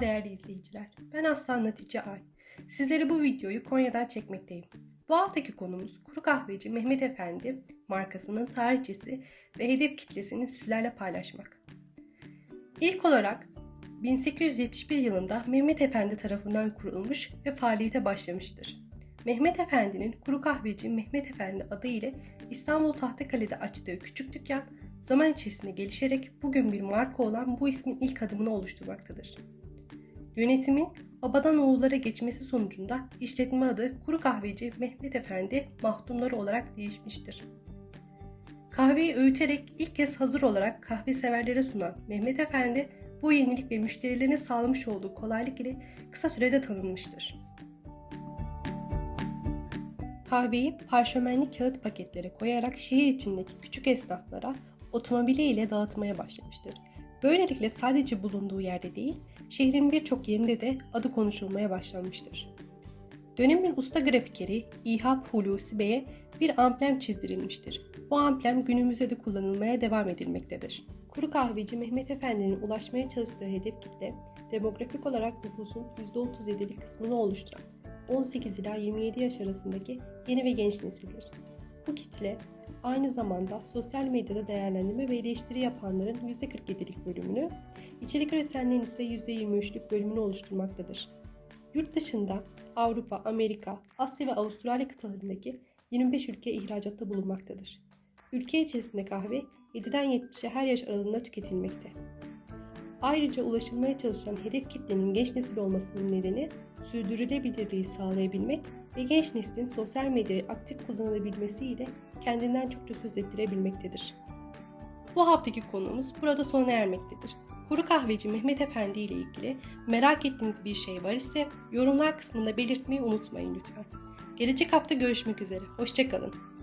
Değerli izleyiciler. Ben Aslan Hatice Ay. Sizlere bu videoyu Konya'dan çekmekteyim. Bu haftaki konumuz kuru kahveci Mehmet Efendi markasının tarihçesi ve hedef kitlesini sizlerle paylaşmak. İlk olarak 1871 yılında Mehmet Efendi tarafından kurulmuş ve faaliyete başlamıştır. Mehmet Efendi'nin kuru kahveci Mehmet Efendi adı ile İstanbul Tahtakale'de açtığı küçük dükkan zaman içerisinde gelişerek bugün bir marka olan bu ismin ilk adımını oluşturmaktadır. Yönetimin babadan oğullara geçmesi sonucunda işletme adı Kuru Kahveci Mehmet Efendi Mahdumları olarak değişmiştir. Kahveyi öğüterek ilk kez hazır olarak kahve severlere sunan Mehmet Efendi bu yenilik ve müşterilerine sağlamış olduğu kolaylık ile kısa sürede tanınmıştır. Kahveyi parşömenli kağıt paketlere koyarak şehir içindeki küçük esnaflara otomobiliyle dağıtmaya başlamıştır. Böylelikle sadece bulunduğu yerde değil, şehrin birçok yerinde de adı konuşulmaya başlanmıştır. Dönemin usta grafikeri İhab Hulusi Bey'e bir amblem çizdirilmiştir. Bu amblem günümüzde de kullanılmaya devam edilmektedir. Kuru kahveci Mehmet Efendi'nin ulaşmaya çalıştığı hedef kitle, demografik olarak nüfusun %37'lik kısmını oluşturan 18 ila 27 yaş arasındaki yeni ve genç nesildir. Bu kitle aynı zamanda sosyal medyada değerlendirme ve eleştiri yapanların %47'lik bölümünü, içerik üretenlerin ise %23'lük bölümünü oluşturmaktadır. Yurt dışında Avrupa, Amerika, Asya ve Avustralya kıtalarındaki 25 ülkeye ihracatta bulunmaktadır. Ülke içerisinde kahve 7'den 70'e her yaş aralığında tüketilmekte. Ayrıca ulaşılmaya çalışan hedef kitlenin genç nesil olmasının nedeni sürdürülebilirliği sağlayabilmek ve genç neslin sosyal medyayı aktif kullanabilmesiyle kendinden çokça söz ettirebilmektedir. Bu haftaki konumuz burada sona ermektedir. Kuru kahveci Mehmet Efendi ile ilgili merak ettiğiniz bir şey var ise yorumlar kısmında belirtmeyi unutmayın lütfen. Gelecek hafta görüşmek üzere. Hoşçakalın.